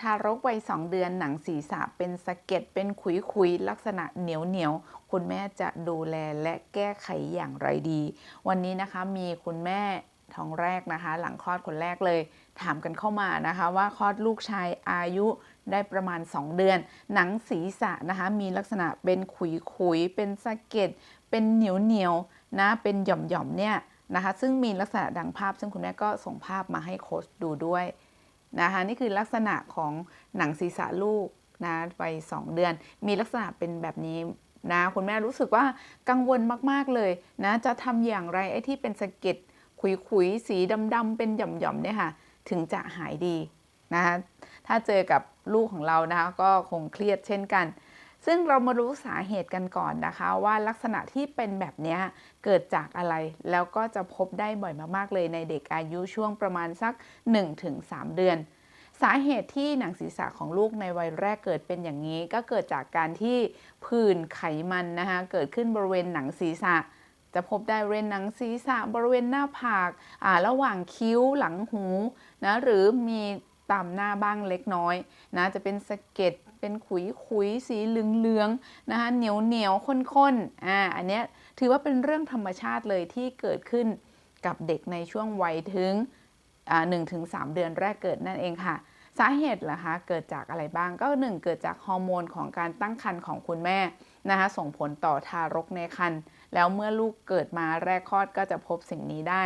ทารกวัยสองเดือนหนังศีรษะเป็นสะเก็ดเป็นขุยขุยๆลักษณะเหนียวเหนียวคุณแม่จะดูแลและแก้ไขอย่างไรดี วันนี้นะคะมีคุณแม่ท้องแรกนะคะ หลังคลอดคนแรกเลย ถามกันเข้ามานะคะ ว่าคลอดลูกชายอายุได้ประมาณ 2 เดือน หนังศีรษะนะคะ มีลักษณะเป็นขุยขุยๆเป็นสะเก็ดเป็นเหนียวเหนียวนะเป็นหย่อมหย่อมๆเนี่ยนะคะ ซึ่งมีลักษณะดังภาพ ซึ่งคุณแม่ก็ส่งภาพมาให้โค้ชดูด้วย นะคะนี่คือลักษณะของหนังศีรษะลูกนะวัย2เดือน มีลักษณะเป็นแบบนี้นะคุณแม่รู้สึกว่ากังวลมากๆเลยนะจะทำอย่างไรไอ้ที่เป็นสะเก็ดขุยๆ สีดำๆเป็นหย่อมๆเนี่ยค่ะถึงจะหายดีนะคะถ้าเจอกับลูกของเรานะคะก็คงเครียดเช่นกัน ซึ่งเรามารู้สาเหตุกันก่อนนะคะ ว่าลักษณะที่เป็นแบบนี้เกิดจากอะไร แล้วก็จะพบได้บ่อยมากๆเลยในเด็กอายุช่วงประมาณสัก 1-3 เดือน สาเหตุที่หนังศีรษะของลูกในวัยแรกเกิดเป็นอย่างนี้ ก็เกิดจากการที่ผื่นไขมันนะคะเกิดขึ้นบริเวณหนังศีรษะจะพบได้บริเวณหนังศีรษะบริเวณหน้าผากอ่าระหว่างคิ้วหลังหูนะหรือมี ตามหน้าบ้างเล็กน้อยนะจะเป็นสะเก็ดเป็นขุยขุยสีเหลืองๆนะคะเหนียวเหนียวข้นๆอ่าอันเนี้ยถือว่าเป็นเรื่องธรรมชาติเลยที่เกิดขึ้นกับเด็กในช่วงวัยถึงหนึ่งถึงสามเดือนแรกเกิดนั่นเองค่ะ สาเหตุล่ะคะเกิดจากอะไรบ้างก็หนึ่งเกิดจากฮอร์โมนของการตั้งครรภ์ของคุณแม่นะคะส่งผลต่อทารกในครรภ์แล้วเมื่อลูกเกิดมาแรกคลอดก็จะพบสิ่งนี้ได้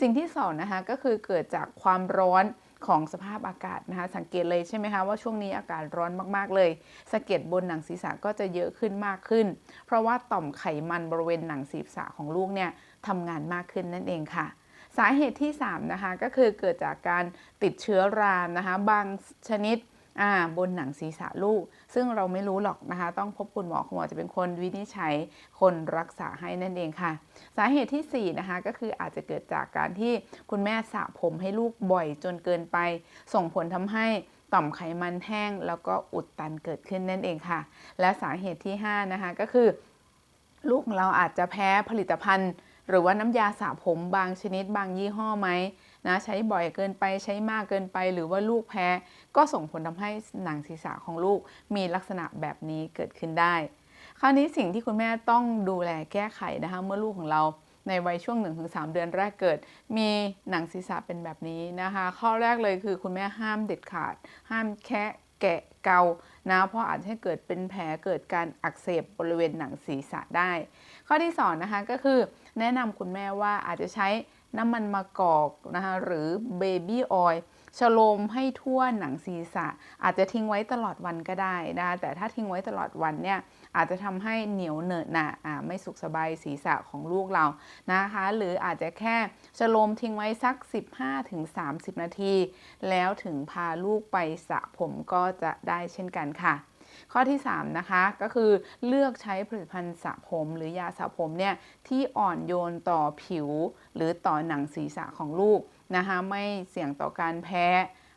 สิ่งที่สองนะคะก็คือเกิดจากความร้อน ของสภาพอากาศนะคะสังเกตเลยใช่ไหมคะว่าช่วงนี้อากาศร้อนมากๆเลยสะเก็ดบนหนังศีรษะก็จะเยอะขึ้นมากขึ้น เพราะว่าต่อมไขมันบริเวณหนังศีรษะของลูกเนี่ยทำงานมากขึ้นนั่นเองค่ะสาเหตุที่3นะคะก็คือเกิดจากการติดเชื้อรานะคะบางชนิด อ่าบนหนังศีรษะลูก ซึ่งเราไม่รู้หรอกนะคะ ต้องพบคุณหมอคุณหมอจะเป็นคนวินิจฉัยคนรักษาให้นั่นเองค่ะ สาเหตุที่ 4 นะคะก็คืออาจจะเกิดจากการที่คุณแม่สระผมให้ลูกบ่อยจนเกินไป ส่งผลทำให้ต่อมไขมันแห้ง แล้วก็อุดตันเกิดขึ้นนั่นเองค่ะ และสาเหตุที่ 5 นะคะก็คือ ลูกเราอาจจะแพ้ผลิตภัณฑ์ หรือว่าน้ำยาสระผมบางชนิดบางยี่ห้อไหมนะใช้บ่อยเกินไปใช้มากเกินไป หรือว่าลูกแพ้ ก็ส่งผลทำให้หนังศีรษะของลูกมีลักษณะแบบนี้เกิดขึ้นได้ คราวนี้สิ่งที่คุณแม่ต้องดูแลแก้ไขนะคะเมื่อลูกของเราในวัยช่วง 1-3 เดือนแรกเกิด มีหนังศีรษะเป็นแบบนี้นะคะ ข้อแรกเลยคือคุณแม่ห้ามเด็ดขาด ห้ามแคะ แกะเกานะเพราะอาจให้เกิดเป็นแผลเกิดการอักเสบบริเวณหนังศีรษะได้ ข้อที่สองนะคะก็คือแนะนำคุณแม่ว่าอาจจะใช้น้ำมันมะกอกนะคะหรือเบบี้ออยล์ ฉโลมให้ทั่วหนังศีรษะ อาจจะทิ้งไว้ตลอดวันก็ได้นะคะแต่ถ้าทิ้งไว้ตลอดวันเนี่ยอาจจะทำให้เหนียวเหนอะหนะอ่าไม่สุขสบายศีรษะของลูกเรานะคะ หรืออาจจะแค่ฉโลมทิ้งไว้สัก 15-30 นาที แล้วถึงพาลูกไปสระผมก็จะได้เช่นกันค่ะข้อที่ 3 นะคะ ก็คือเลือกใช้ผลิตภัณฑ์สระผมหรือยาสระผมเนี่ยที่อ่อนโยนต่อผิว หรือต่อหนังศีรษะของลูก นะคะไม่เสี่ยงต่อการแพ้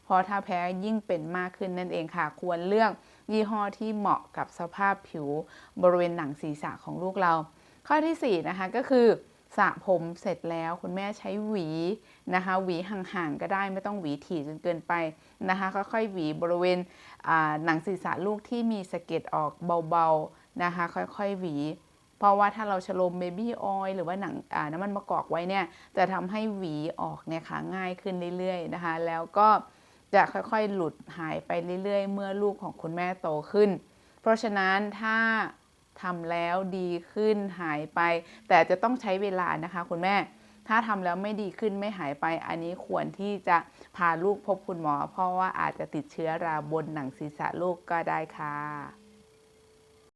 เพราะถ้าแพ้ยิ่งเป็นมากขึ้นนั่นเองค่ะ ควรเลือกยี่ห้อที่เหมาะกับสภาพผิวบริเวณหนังศีรษะของลูกเรา ข้อที่4นะคะก็คือสระผมเสร็จแล้วคุณแม่ใช้หวีนะคะหวีห่างๆก็ได้ไม่ต้องหวีถี่จนเกินไปนะคะค่อยๆหวีบริเวณหนังศีรษะลูกที่มีสะเก็ดออกเบาๆนะคะค่อยๆหวี เพราะว่าถ้าเราฉโลมเบบี้ออยล์หรือว่าหนังน้ำมันมะกอกไว้เนี่ย จะทำให้หวีออกเนี่ยค่ะง่ายขึ้นเรื่อยๆนะคะ แล้วก็จะค่อยๆ หลุดหายไปเรื่อยๆ เมื่อลูกของคุณแม่โตขึ้น เพราะฉะนั้นถ้าทำแล้วดีขึ้นหายไป แต่จะต้องใช้เวลานะคะคุณแม่ ถ้าทำแล้วไม่ดีขึ้นไม่หายไป อันนี้ควรที่จะพาลูกพบคุณหมอ เพราะว่าอาจจะติดเชื้อราบนหนังศีรษะลูกก็ได้ค่ะ